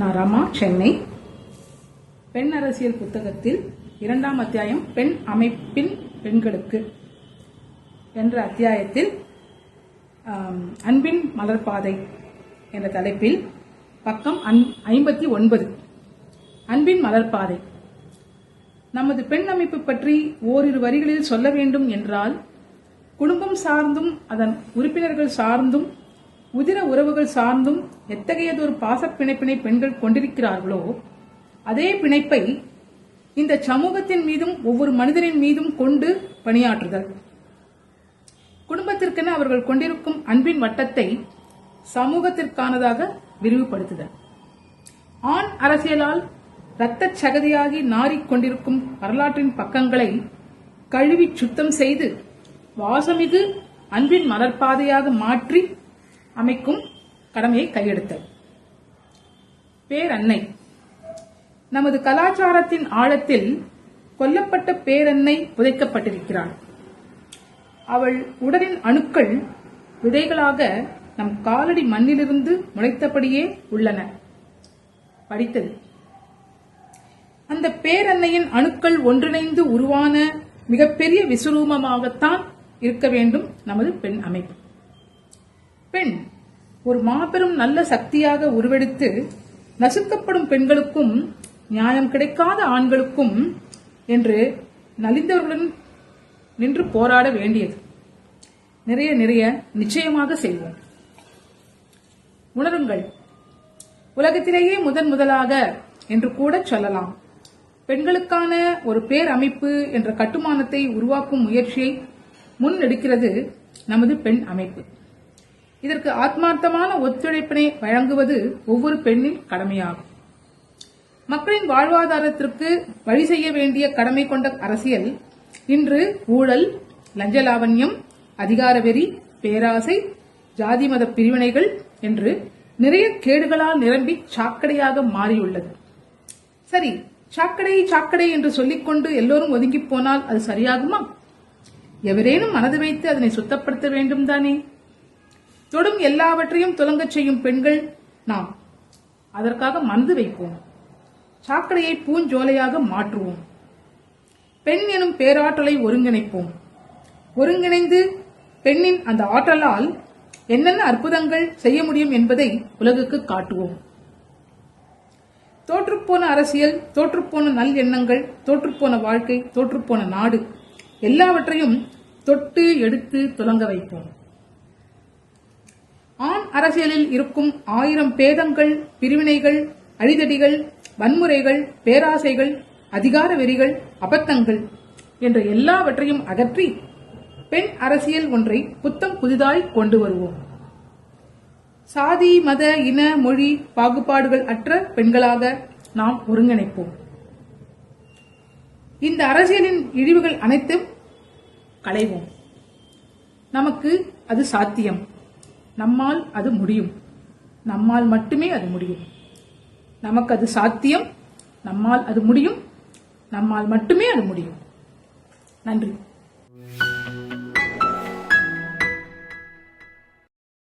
நான் ரமா சென்னை. பெண் அரசியல் புத்தகத்தில் இரண்டாம் அத்தியாயம் பெண் அமைப்பின் பெண்களுக்கு என்ற அத்தியாயத்தில் அன்பின் மலர்பாதை என்ற தலைப்பில் பக்கம் ஐம்பத்தி ஒன்பது. அன்பின் மலர்பாதை. நமது பெண் அமைப்பு பற்றி ஓரிரு வரிகளில் சொல்ல வேண்டும் என்றால் குடும்பம் சார்ந்தும் அதன் உறுப்பினர்கள் சார்ந்தும் உதிர உறவுகள் சார்ந்தும் எத்தகையதொரு பாச பிணைப்பினை பெண்கள் கொண்டிருக்கிறார்களோ அதே பிணைப்பை இந்த சமூகத்தின் மீதும் ஒவ்வொரு மனிதரின் மீதும் கொண்டு பணியாற்றுதல். குடும்பத்திற்கென அவர்கள் கொண்டிருக்கும் அன்பின் வட்டத்தை சமூகத்திற்கானதாக விரிவுபடுத்துதல். ஆண் அரசியலால் இரத்த சகதியாகி நாறிக் கொண்டிருக்கும் வரலாற்றின் பக்கங்களை கழுவி சுத்தம் செய்து வாசமிகு அன்பின் மலர்பாதையாக மாற்றி அமைக்கும் கடமையை கையெடுத்தல். பேரன்னை. நமது கலாச்சாரத்தின் ஆழத்தில் கொல்லப்பட்ட பேரன்னை புதைக்கப்பட்டிருக்கிறாள். அவள் உடலின் அணுக்கள் விதைகளாக நம் காலடி மண்ணிலிருந்து முளைத்தபடியே உள்ளன. படித்தது. அந்த பேரன்னையின் அணுக்கள் ஒன்றிணைந்து உருவான மிகப்பெரிய விசுரூபமாகத்தான் இருக்க வேண்டும் நமது பெண் அமைப்பு. பெண் ஒரு மாபெரும் நல்ல சக்தியாக உருவெடுத்து நசுக்கப்படும் பெண்களுக்கும் நியாயம் கிடைக்காத ஆண்களுக்கும் என்று நலிந்தவர்களுடன் நின்று போராட வேண்டியது. நிறைய நிறைய நிச்சயமாக செய்வோம். உணருங்கள். உலகத்திலேயே முதன் முதலாக என்று கூட சொல்லலாம். பெண்களுக்கான ஒரு பேரமைப்பு என்ற கட்டுமானத்தை உருவாக்கும் முயற்சியை முன்னெடுக்கிறது நமது பெண் அமைப்பு. இதற்கு ஆத்மார்த்தமான ஒத்துழைப்பினை வழங்குவது ஒவ்வொரு பெண்ணின் கடமையாகும். மக்களின் வாழ்வாதாரத்திற்கு வழி செய்ய வேண்டிய கடமை கொண்ட அரசியல் இன்று ஊழல் லஞ்ச லாவண்யம் அதிகார வெறி பேராசை ஜாதி மத பிரிவினைகள் என்று நிறைய கேடுகளால் நிரம்பி சாக்கடையாக மாறியுள்ளது. சரி சாக்கடை சாக்கடை என்று சொல்லிக்கொண்டு எல்லோரும் ஒதுங்கி போனால் அது சரியாகுமா? எவரேனும் மனது வைத்து அதனை சுத்தப்படுத்த வேண்டும் தானே தொடும் எல்லாவற்றையும் துலங்கச் செய்யும் பெண்கள் நாம். அதற்காக மனது வைப்போம். சாக்கடையை பூஞ்சோலையாக மாற்றுவோம். பெண் எனும் பேராற்றலை ஒருங்கிணைப்போம். ஒருங்கிணைந்து பெண்ணின் அந்த ஆற்றலால் என்னென்ன அற்புதங்கள் செய்ய முடியும் என்பதை உலகுக்கு காட்டுவோம். தோற்றுப்போன அரசியல் தோற்றுப்போன நல் எண்ணங்கள் தோற்றுப்போன வாழ்க்கை தோற்றுப்போன நாடு எல்லாவற்றையும் தொட்டு எடுத்து துலங்க வைப்போம். ஆண் அரசியலில் இருக்கும் ஆயிரம் பேதங்கள் பிரிவினைகள் அழிதடிகள் வன்முறைகள் பேராசைகள் அதிகார வெறிகள் அபத்தங்கள் என்ற எல்லாவற்றையும் அகற்றி பெண் அரசியல் ஒன்றை புத்தம் புதிதாய் கொண்டு வருவோம். சாதி மத இன மொழி பாகுபாடுகள் அற்ற பெண்களாக நாம் ஒருங்கிணைப்போம். இந்த அரசியலின் இழிவுகள் அனைத்தும் களைவோம். நமக்கு அது சாத்தியம். நம்மால் அது முடியும். நம்மால் மட்டுமே அது முடியும். நமக்கு அது சாத்தியம். நம்மால் அது முடியும். நம்மால் மட்டுமே அது முடியும். நன்றி.